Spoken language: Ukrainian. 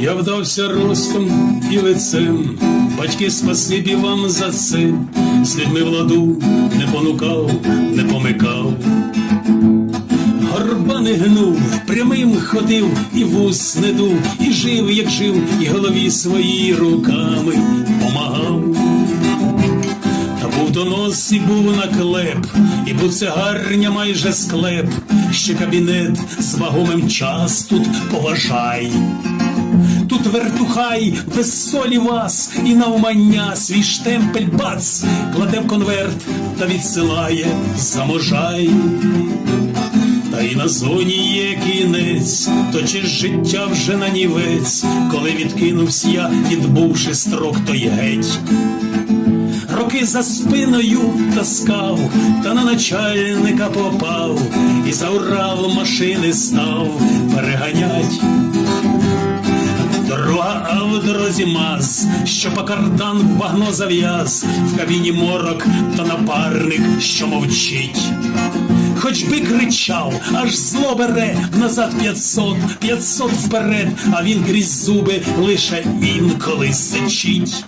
Піднімався ростом і лицем, батьки, спасибі вам за це, з людьми владу не понукав, не помикав. Горба не гнув, прямим ходив, і вус не дув, і жив, як жив, і голові свої руками помагав. Та був донос і був наклеп, і був цигарня майже склеп, ще кабінет з вагомим час тут поважай. Тут вертухай без солі вас і навмання свій штемпель бац кладе в конверт та відсилає заможай. Та й на зоні є кінець, то чи життя вже нанівець, коли відкинувся я, відбувши строк той геть. Роки за спиною таскав, та на начальника попав, і за Урал машини став переганять. В дорозі маз, що по кардан багно зав'яз, в кабіні морок та напарник, що мовчить. Хоч би кричав, аж зло бере назад п'ятсот, п'ятсот вперед, а він крізь зуби лише інколи сичить.